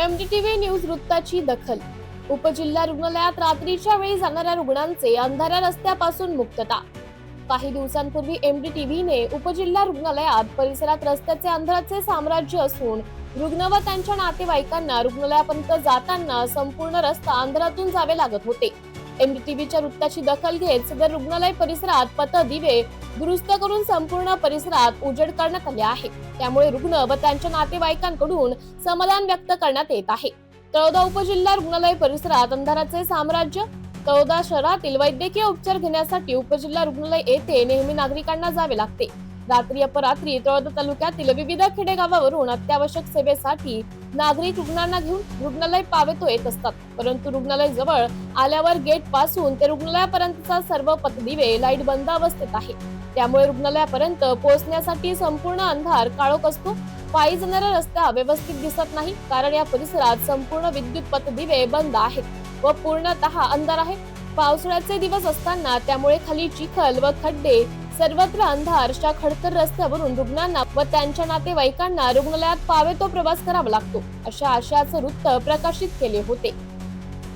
MDTV news वृत्ताची दखल. उपजिल्हा रुग्णालयात रात्रीच्या वेळी जाणाऱ्या रुग्णांचे अंधाऱ्या रस्त्यापासून मुक्तता. काही दिवसांपूर्वी एमडीटीव्हीने उपजिल्हा रुग्णालयात परिसरात रस्त्याचे अंधाराचे साम्राज्य असून रुग्ण व त्यांच्या नातेवाईकांना रुग्णालयापर्यंत जाताना संपूर्ण रस्ता अंधारातून जावे लागत होते. एमटीव्हीच्या वृत्ताची दखल घेत सदर रुग्णालय परिसरात पथदिवे दुरुस्त करून संपूर्ण परिसरात उजेड करण्यात आले आहे. त्यामुळे रुग्ण व त्यांच्या नातेवाईकांकडून समाधान व्यक्त करण्यात येत आहे. तळोदा उपजिल्हा रुग्णालय परिसरात अंधाराचे साम्राज्य तळोदा शहरातील वैद्यकीय उपचार घेण्यासाठी उपजिल्हा रुग्णालय येथे नेहमी नागरिकांना जावे लागते. रात्री अपरात्री तळोदा तालुक्यातील विविध खेडेगावावरून अत्यावश्यक सेवेसाठी नागरिक रुग्णांना घेऊन रुग्णालय पावेतो येत असतात. परंतु रुग्णालय जवळ आल्यावर गेटपासून ते रुग्णालयापर्यंतचा सर्व पथदिवे लाइट बंद अवस्थेत आहे. त्यामुळे रुग्णालयापर्यंत पोहोचण्यासाठी संपूर्ण अंधार काळोख असतो. पायी जाणारा रस्ता व्यवस्थित दिसत नाही कारण या परिसरात संपूर्ण विद्युत पथदिवे बंद आहेत व पूर्णतः अंधार आहे. पावसाळ्याचे दिवस असताना त्यामुळे खाली चिखल व खड्डे सर्वत्र अंधार अशा खडतर रस्त्यावरून रुग्णांना व त्यांच्या नातेवाईकांना रुग्णालयात पावे तो प्रवास करावा लागतो अशा आशयाचं वृत्त प्रकाशित केले होते.